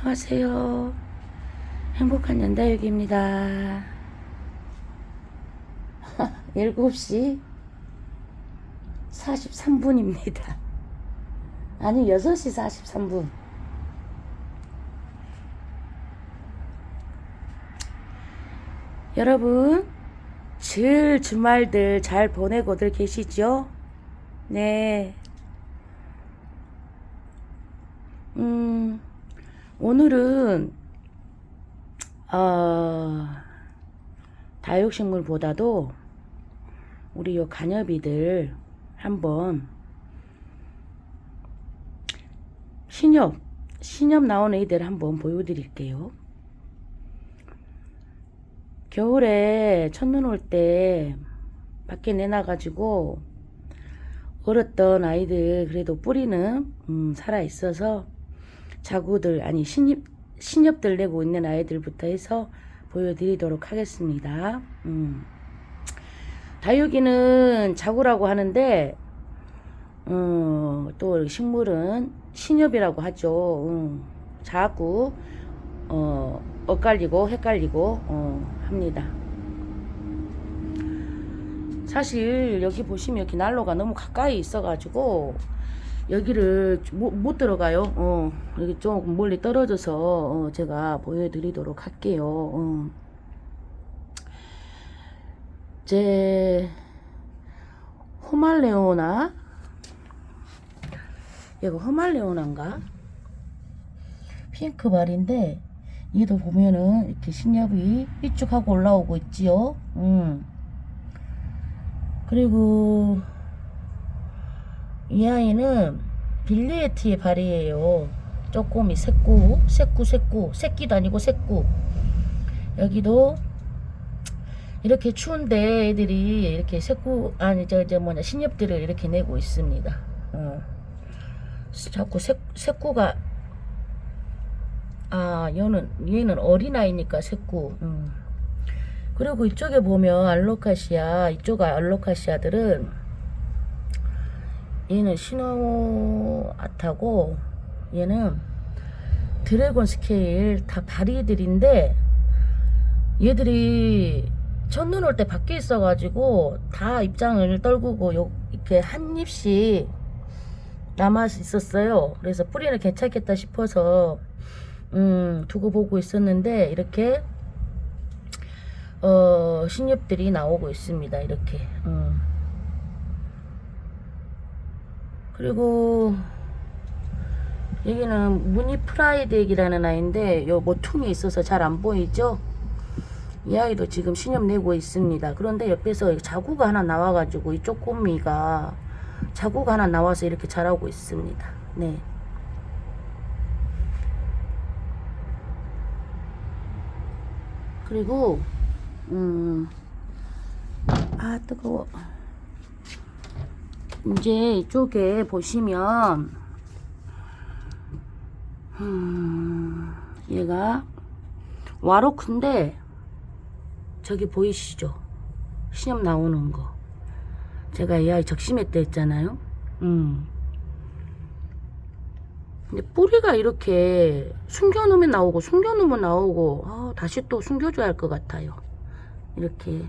안녕하세요. 행복한 연다육입니다. 7시 43분입니다. 아니, 6시 43분. 여러분, 질 주말들 잘 보내고들 계시죠? 네. 음, 오늘은, 어, 다육식물보다도 우리 요 간엽이들 한번 신엽, 신엽 나온 애들 한번 보여드릴게요. 겨울에 첫눈 올 때 밖에 내놔가지고 얼었던 아이들 그래도 뿌리는 음, 살아 있어서 자구들 아니 신엽 신엽들 내고 있는 아이들부터 해서 보여드리도록 하겠습니다. 음. 다육이는 자구라고 하는데 어, 또 식물은 신엽이라고 하죠. 음, 자구 어, 엇갈리고 헷갈리고 어, 합니다. 사실 여기 보시면 이렇게 난로가 너무 가까이 있어가지고 여기를 못, 못 들어가요. 어, 여기 좀 멀리 떨어져서 어, 제가 보여드리도록 할게요. 어. 제 호말레오나 얘가 호말레오나인가? 핑크발인데 얘도 보면은 이렇게 신엽이 삐쭉하고 올라오고 있지요. 음. 그리고 이 아이는 빌리에티의 발이에요. 쪼꼬미 새꾸, 새꾸, 새꾸, 새끼도 아니고 새꾸. 여기도 이렇게 추운데 애들이 이렇게 새꾸 아니 저 저 뭐냐 신엽들을 이렇게 내고 있습니다. 어. 자꾸 새, 새꾸가 아 얘는 얘는 어린아이니까 새꾸. 음. 그리고 이쪽에 보면 알로카시아 이쪽 알로카시아들은 얘는 시노아타고 얘는 드래곤 스케일 다 바리들인데 얘들이 첫눈 올 때 밖에 있어가지고 다 입장을 떨구고 요 이렇게 한 입씩 남아 있었어요. 그래서 뿌리는 괜찮겠다 싶어서 음 두고 보고 있었는데 이렇게 어 신엽들이 나오고 있습니다. 이렇게 음. 그리고 여기는 무늬 프라이드액이라는 아이인데 요 모퉁이 있어서 잘 안 보이죠? 이 아이도 지금 신염 내고 있습니다. 그런데 옆에서 자구가 하나 나와가지고 이쪽 꼬미가 자구가 하나 나와서 이렇게 자라고 있습니다. 네. 그리고 음, 아 뜨거워. 이제 이쪽에 보시면 음, 얘가 와로크인데 저기 보이시죠? 시험 나오는 거. 제가 이 아이 적심회 때 했잖아요. 음. 근데 뿌리가 이렇게 숨겨놓으면 나오고 숨겨놓으면 나오고 아, 다시 또 숨겨줘야 할 것 같아요. 이렇게.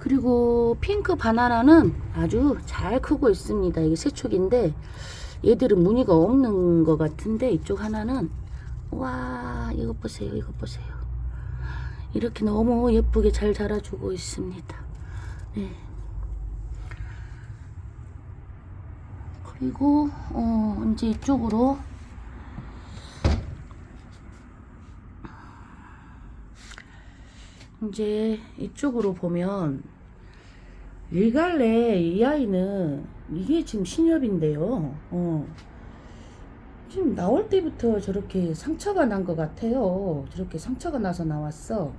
그리고 핑크 바나나는 아주 잘 크고 있습니다. 이게 세축인데 얘들은 무늬가 없는 것 같은데 이쪽 하나는 와 이거 보세요 이거 보세요 이렇게 너무 예쁘게 잘 자라주고 있습니다 네. 그리고 어 이제 이쪽으로 이제 이쪽으로 보면 리갈레 이 아이는 이게 지금 신엽인데요 어. 지금 나올 때부터 저렇게 상처가 난 것 같아요. 저렇게 상처가 나서 나왔어.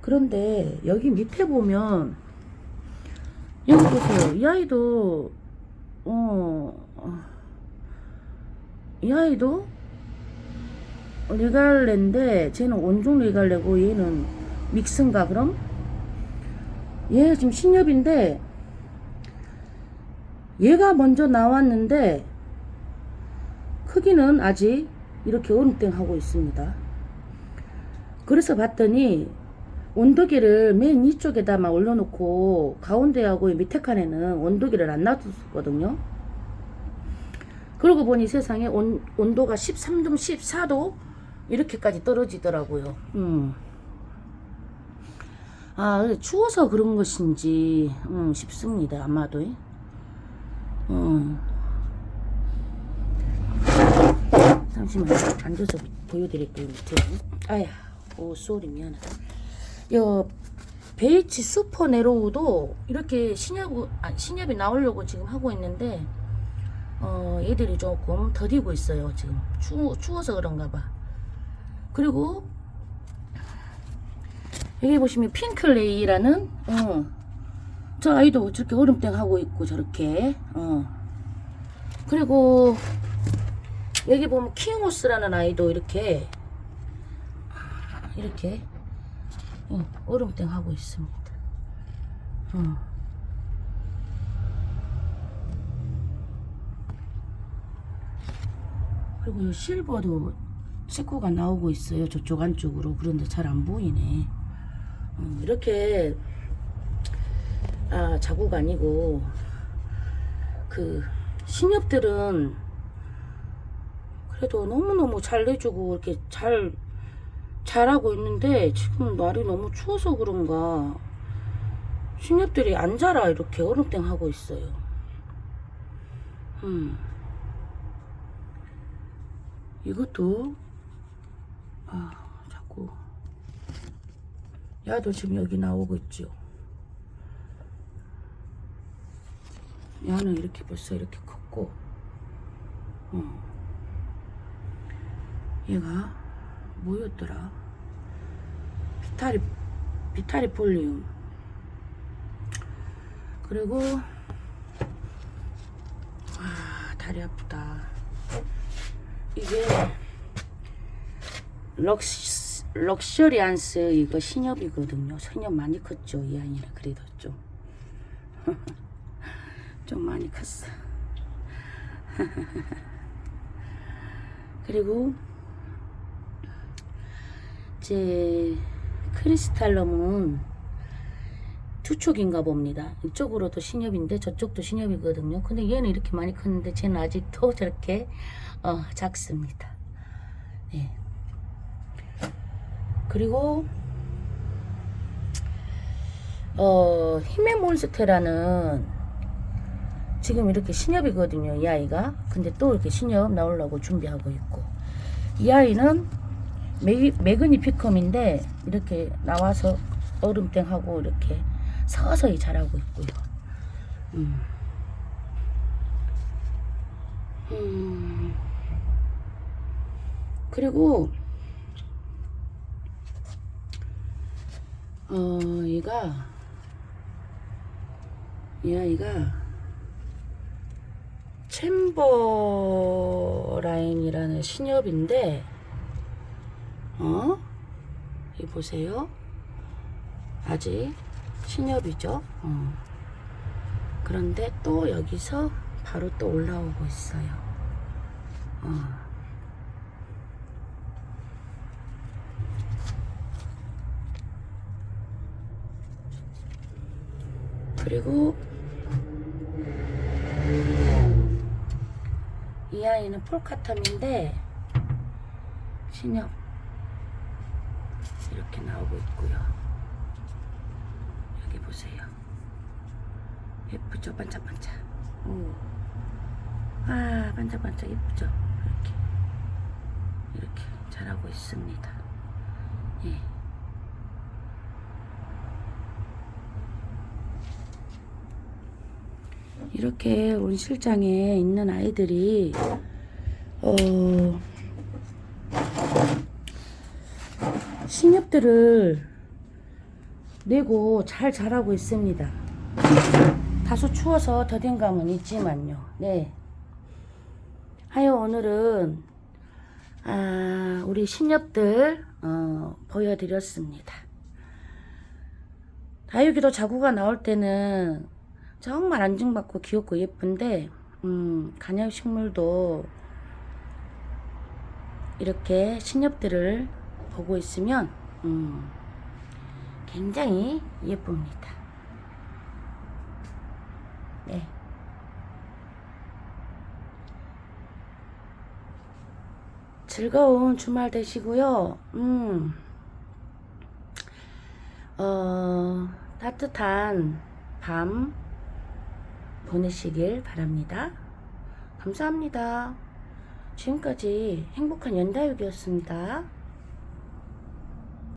그런데 여기 밑에 보면 여기 보세요. 이 아이도 어, 이 아이도 리갈레인데 쟤는 온종 리갈레고 얘는 믹스인가 그럼? 얘 지금 신엽인데 얘가 먼저 나왔는데 크기는 아직 이렇게 얼음땡하고 있습니다. 그래서 봤더니 온도계를 맨 이쪽에다만 올려놓고 가운데하고 밑에 칸에는 온도계를 안 놔뒀거든요. 그러고 보니 세상에 온, 온도가 13도, 14도 이렇게까지 떨어지더라고요. 음. 아, 추워서 그런 것인지 음, 싶습니다. 아마도. 음. 잠시만요. 앉아서 보여드릴게요. 아야, 오, 쏘리 미안하다. 여 베이치 슈퍼 네로우도 이렇게 신협, 아, 신협이 나오려고 지금 하고 있는데 어, 얘들이 조금 더디고 있어요. 지금 추, 추워서 그런가 봐. 그리고 여기 보시면 핑클레이라는 어, 저 아이도 저렇게 얼음땡 하고 있고 저렇게 어. 그리고 여기 보면 킹호스라는 아이도 이렇게 이렇게 어, 얼음땡 하고 있습니다. 어. 그리고 이 실버도 식구가 나오고 있어요. 저쪽 안쪽으로. 그런데 잘 안 보이네. 어, 이렇게 아 자구가 아니고 그 신협들은 그래도 너무너무 잘 내주고 이렇게 잘 잘하고 있는데 지금 날이 너무 추워서 그런가 신협들이 안 자라 이렇게 얼음땡 하고 있어요. 음. 이것도 아 자꾸 야도 지금 여기 나오고 있죠. 야는 이렇게 벌써 이렇게 컸고, 어. 얘가 뭐였더라? 비타리 비타리 폴리움. 그리고 아 다리 아프다. 이게 럭시, 럭셔리안스 이거 신협이거든요. 신협 많이 컸죠. 이 아이는 그래도 좀. 좀 많이 컸어. 그리고 제 크리스탈럼은 두 촉인가 봅니다. 이쪽으로도 신협인데 저쪽도 신협이거든요. 근데 얘는 이렇게 많이 컸는데 쟤는 아직도 저렇게 어, 작습니다. 네. 그리고 어, 힘의 몬스테라는 지금 이렇게 신협이거든요. 이 아이가. 근데 또 이렇게 신협 나오려고 준비하고 있고. 이 아이는 메, 매그니 피컴인데 이렇게 나와서 얼음땡하고 이렇게 서서히 자라고 있고요. 음. 음. 그리고 어 얘가 이 아이가 챔버라인이라는 신협인데 어? 이 보세요. 아직 신협이죠. 어. 그런데 또 여기서 바로 또 올라오고 있어요. 어. 그리고 이 아이는 폴카텀인데 신협 이렇게 나오고 있고요. 여기 보세요. 예쁘죠? 반짝반짝. 오. 아, 반짝반짝 예쁘죠? 이렇게. 이렇게 잘하고 있습니다. 예. 이렇게 우리 실장에 있는 아이들이, 어, 신협들을 내고 잘 자라고 있습니다. 다소 추워서 더딘 감은 있지만요. 네. 하여 오늘은 아, 우리 신협들 어, 보여드렸습니다. 다육이도 자구가 나올 때는 정말 안증받고 귀엽고 예쁜데 음, 간엽식물도 이렇게 신엽들을 보고 있으면 음, 굉장히 예쁩니다. 네. 즐거운 주말 되시고요. 음, 어, 따뜻한 밤 보내시길 바랍니다. 감사합니다. 지금까지 행복한 연다육이었습니다.